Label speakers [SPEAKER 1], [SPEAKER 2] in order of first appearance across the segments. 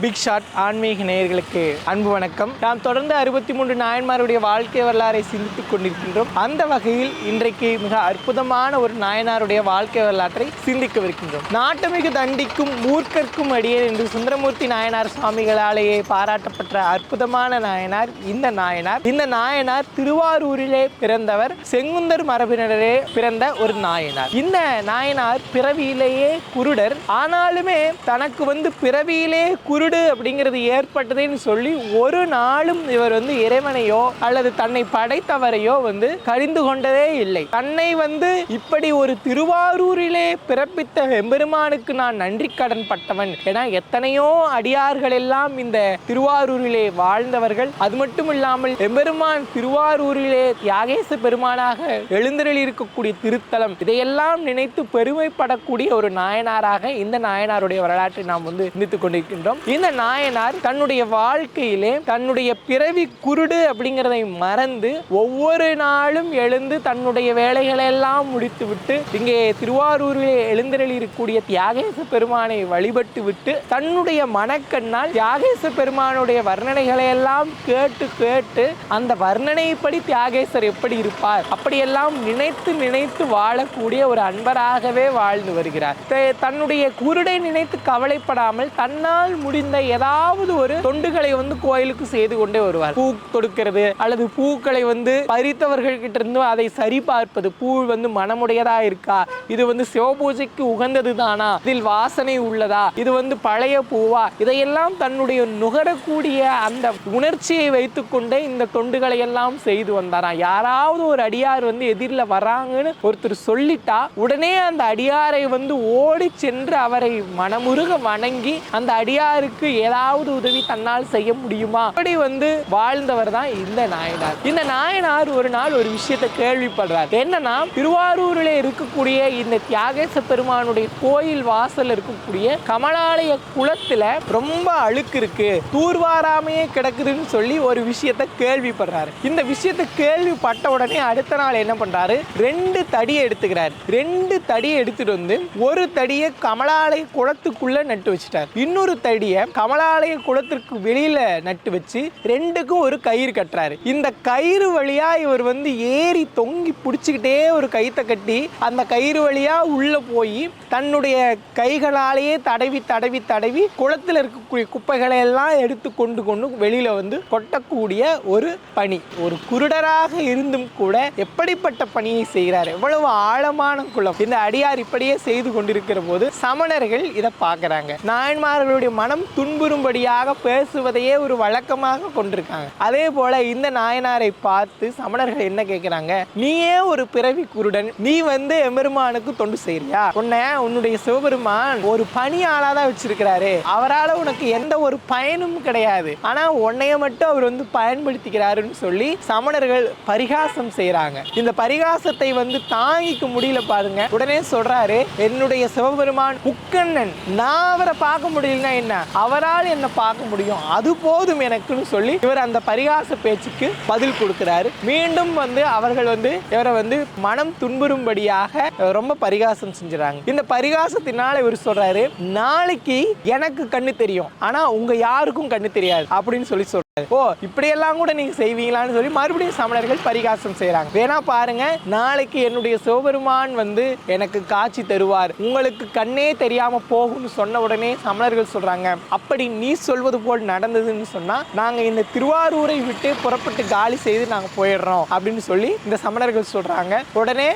[SPEAKER 1] Big shot ஆன்மீக நேயர்களுக்கு அன்பு வணக்கம். நாம் தொடர்ந்து அறுபத்தி மூன்று நாயன்மாருடைய வாழ்க்கை வரலாறை சிந்தித்துக் கொண்டிருக்கின்றோம். அந்த வகையில் இன்றைக்கு மிக அற்புதமான ஒரு நாயனாருடைய வாழ்க்கை வரலாற்றை சிந்திக்கவிருக்கின்றோம். நாட்டுமிகு தண்டிக்கும் மூர்க்கர்க்கும் அடியேன் என்று சுந்தரமூர்த்தி நாயனார் சுவாமிகளாலேயே பாராட்டப்பட்ட அற்புதமான நாயனார் இந்த நாயனார். இந்த நாயனார் திருவாரூரிலே பிறந்தவர் செங்குந்தர் மரபினரே பிறந்த ஒரு நாயனார். இந்த நாயனார் பிறவியிலேயே குருடர். ஆனாலுமே தனக்கு வந்து பிறவியிலே குரு குருடு அப்படிங்கிறது ஏற்பட்டதுன்னு சொல்லி ஒரு நாளும் இவர் வந்து இறைவனையோ அல்லது தன்னை படைத்தவரையோ வந்து கரிந்து கொண்டதே இல்லை. தன்னை வந்து இப்படி ஒரு திருவாரூரிலே பிறப்பித்த எம்பெருமானுக்கு நான் நன்றி கடன் பட்டவன் ஏன்னா எத்தனையோ அடியார்கள் எல்லாம் இந்த திருவாரூரிலே வாழ்ந்தவர்கள். அது மட்டும் இல்லாமல் எம்பெருமான் திருவாரூரிலே தியாகேச பெருமானாக எழுந்தருளி இருக்கக்கூடிய திருத்தலம். இதையெல்லாம் நினைத்து பெருமைப்படக்கூடிய ஒரு நாயனாராக இந்த நாயனாருடைய வரலாற்றை நாம் வந்து சிந்தித்துக் கொண்டிருக்கின்றோம். இந்த நாயனார் தன்னுடைய வாழ்க்கையிலே தன்னுடைய பிறவி குருடு அப்படிங்கிறதை மறந்து ஒவ்வொரு நாளும் எழுந்து தன்னுடைய வேலைகளை எல்லாம் முடித்துவிட்டு இங்கே திருவாரூரில் எழுந்தருளி இருக்கக்கூடிய தியாகேச பெருமானை வழிபட்டு விட்டு தன்னுடைய மனக்கண்ணால் தியாகேச பெருமானுடைய வர்ணனைகளை எல்லாம் கேட்டு கேட்டு அந்த வர்ணனைப்படி தியாகேசர் எப்படி இருப்பார் அப்படியெல்லாம் நினைத்து நினைத்து வாழக்கூடிய ஒரு அன்பராகவே வாழ்ந்து வருகிறார். தன்னுடைய குருடை நினைத்து கவலைப்படாமல் தன்னால் முடிந்த ஏதாவது ஒரு தொண்டுகளை வந்து கோயிலுக்கு செய்து கொண்டே வருவார். பூ தொடுக்கிறது அல்லது பூக்களை வந்து பறித்தவர்கள் கிட்ட இருந்து அதை சரிபார்ப்பது பூ வந்து மனமுடையதா இருக்கா? இது வந்து சிவபூஜைக்கு உகந்தது தானா? இதில் வாசனை உள்ளதா? இது வந்து பழைய பூவா? இதையெல்லாம் தன்னுடைய நுகரக்கூடிய அந்த உணர்ச்சியை வைத்துக்கொண்டே இந்த தொண்டுகளை எல்லாம் செய்து வந்தாராம் யாராவது ஒரு அடியார் வந்து எதிரில் வராங்கன்னு ஒருத்தர் சொல்லிட்டா உடனே அந்த அடியாரை வந்து ஓடி சென்று அவரை மனமுருக வணங்கி அந்த அடியாருக்கு ஏதாவது உதவி தன்னால் செய்ய முடியுமா? அப்படி வந்து வாழ்ந்தவர் தான் இந்த நாயனார். இந்த நாயனார் ஒரு நாள் ஒரு விஷயத்தை கேள்விப்படுறார். என்னன்னா திருவாரூரில் இருக்கக்கூடிய இந்த தியாகேச பெருமானுடைய கோயில் வாசல் இருக்கக்கூடிய கமலாலய குளத்துல ரொம்ப அழுக்கு இருக்கு. தூர்வாராமையே கிடக்குதுன்னு சொல்லி ஒரு விஷயத்தை கேள்விப்படுறாரு. இந்த விஷயத்தை கேள்விப்பட்ட உடனே அடுத்த நாள் என்ன பண்றாரு? ரெண்டு தடியை எடுத்துக்கிறார். ரெண்டு தடியை எடுத்துட்டு வந்து ஒரு தடியை கமலாலய குளத்துக்குள்ள நட்டு வச்சுட்டார். இன்னொரு தடியை கமலாலய குளத்திற்கு வெளியில நட்டு வச்சு ரெண்டுக்கும் ஒரு கயிறு கட்டுறாரு. இந்த கயிறு வழியா இவர் வந்து ஏறி தொங்கி பிடிச்சிக்கிட்டே ஒரு கயித்தை கட்டி அந்த கயிறு வழியா உள்ள போய் தன்னுடைய கைகளாலேயே தடவி தடவி தடவி குளத்தில் இருக்கக்கூடிய குப்பைகளை எல்லாம் எடுத்து கொண்டு கொண்டு வெளியில வந்து கொட்டக்கூடிய ஒரு பணி. ஒரு குருடராக இருந்தும் கூட எப்படிப்பட்ட பணியை செய்கிறார்? எவ்வளவு ஆழமான குளம் இந்த அடியார் இப்படியே செய்து கொண்டிருக்கிற போது சமணர்கள் இதை பார்க்குறாங்க. நாயன்மார்களுடைய மனம் துன்புறும்படியாக பேசுவதையே ஒரு வழக்கமாக கொண்டிருக்காங்க. அதே போல இந்த நாயனாரை பார்த்து சமணர்கள் என்ன கேட்கிறாங்க நீயே ஒரு பிறவி குருடன் நீ வந்து எம்பெருமானுக்கு தொண்டு செய்யறியா உன்னை உன்னுடைய சிவபெருமான் ஒரு பணியாளா தான் வச்சிருக்கிறாரு. அவரால் உனக்கு எந்த ஒரு பயனும் கிடையாது. ஆனா உன்னைய மட்டும் அவர் வந்து பயன்படுத்திக்கிறாருன்னு சொல்லி சமணர்கள் பரிகாசம் செய்யறாங்க இந்த பரிகாசத்தை வந்து தாங்கிக்க முடியல பாருங்க. உடனே சொல்றாரு என்னுடைய சிவபெருமான் முக்கண்ணன். நான் அவரை பார்க்க முடியலன்னா என்ன? அவரால் என்ன பார்க்க முடியும். அது போதும் எனக்குன்னு சொல்லி இவர் அந்த பரிகாச பேச்சுக்கு பதில் கொடுக்கிறாரு. மீண்டும் வந்து அவர்கள் வந்து இவரை வந்து மனம் துன்புறும்படியாக ரொம்ப பரிகாசம் செஞ்சுறாங்க. இந்த பரிகாசத்தினால இவர் சொல்றாரு நாளைக்கு எனக்கு கண்ணு தெரியும். ஆனா உங்க யாருக்கும் கண்ணு தெரியாது. அப்படின்னு சொல்லி சொல்றாரு ஓ இப்படியெல்லாம் கூட நீங்க செய்வீங்களான்னு சொல்லி மறுபடியும் சமணர்கள் பரிகாசம் செய்யறாங்க வேணா பாருங்க நாளைக்கு என்னுடைய சிவபெருமான் வந்து எனக்கு காட்சி தருவார். உங்களுக்கு கண்ணே தெரியாம போகும்னு சொன்ன உடனே சமணர்கள் சொல்றாங்க அப்படி நீ சொல்வது போல் நடந்ததுன்னு சொன்னா நாங்க இந்த திருவாரூரை விட்டு புறப்பட்டு காலி செய்து நாங்க போயிடுறோம் அப்படின்னு சொல்லி இந்த சமணர்கள் சொல்றாங்க. உடனே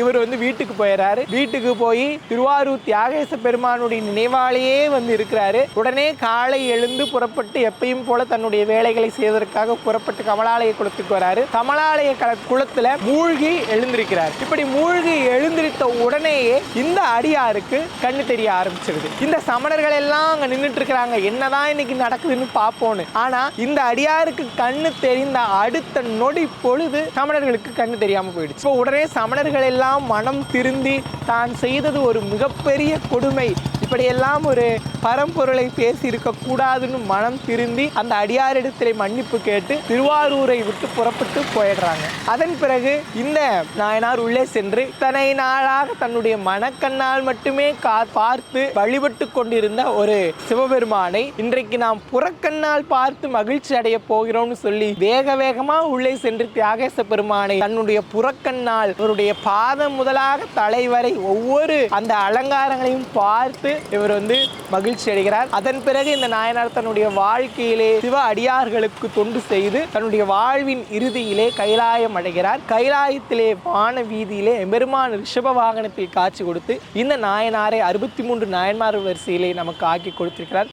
[SPEAKER 1] இவர் வந்து வீட்டுக்கு போயிடுறாரு வீட்டுக்கு போய் திருவாரூர் தியாகேச பெருமானுடைய நினைவாலேயே வந்து இருக்கிறாரு. உடனே காலை எழுந்து புறப்பட்டு எப்பயும் போல தன்னுடைய வேலை வேலைகளை செய்வதற்காக புறப்பட்டு கமலாலய குளத்துக்கு வராரு. கமலாலய குளத்துல மூழ்கி எழுந்திருக்கிறார். இப்படி மூழ்கி எழுந்திருத்த உடனேயே இந்த அடியாருக்கு கண்ணு தெரிய ஆரம்பிச்சிருது. இந்த சமணர்கள் எல்லாம் அங்க நின்றுட்டு இருக்கிறாங்க என்னதான் இன்னைக்கு நடக்குதுன்னு பார்ப்போன்னு ஆனா இந்த அடியாருக்கு கண்ணு தெரிந்த அடுத்த நொடி பொழுது சமணர்களுக்கு கண்ணு தெரியாம போயிடுச்சு. இப்போ உடனே சமணர்கள் எல்லாம் மனம் திருந்தி தான் செய்தது ஒரு மிகப்பெரிய கொடுமை. இப்படியெல்லாம் ஒரு பரம்பொருளை பேசி கூடாதுன்னு மனம் திருந்தி அந்த அடியாரிடத்திலே மன்னிப்பு கேட்டு திருவாரூரை விட்டு புறப்பட்டு போயிடுறாங்க. அதன் பிறகு இந்த நாயனார் உள்ளே சென்று தனை நாளாக தன்னுடைய மனக்கண்ணால் மட்டுமே கா பார்த்து வழிபட்டு கொண்டிருந்த ஒரு சிவபெருமானை இன்றைக்கு நாம் புறக்கண்ணால் பார்த்து மகிழ்ச்சி அடைய போகிறோம்னு சொல்லி வேக வேகமா உள்ளே சென்று தியாகேச பெருமானை தன்னுடைய புறக்கண்ணால் அவருடைய பாதம் முதலாக தலைவரை ஒவ்வொரு அந்த அலங்காரங்களையும் பார்த்து இவர் வந்து மகிழ்ச்சி அடைகிறார். அதன் பிறகு இந்த நாயனார் தன்னுடைய வாழ்க்கையிலே சிவ அடியார்களுக்கு தொண்டு செய்து தன்னுடைய வாழ்வின் இறுதியிலே கைலாயம் அடைகிறார். கைலாயத்திலே வான வீதியிலே பெருமான் ரிஷப வாகனத்தில் காட்சி கொடுத்து இந்த நாயனாரை அறுபத்தி மூன்று நாயன்மார் வரிசையிலே நமக்கு ஆக்கி கொடுத்திருக்கிறார்.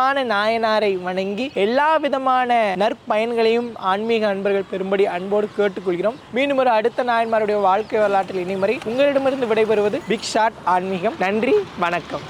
[SPEAKER 1] மான நாயனாரை வணங்கி எல்லா விதமான நற்பயன்களையும் ஆன்மீக அன்பர்கள் பெரும்படி அன்போடு கேட்டுக்கொள்கிறோம். மீண்டும் ஒரு அடுத்த நாயன்மாருடைய வாழ்க்கை வரலாற்றில் இணைமறை உங்களிடமிருந்து விடைபெறுவது பிக் ஷாட் ஆன்மீகம். நன்றி வணக்கம்.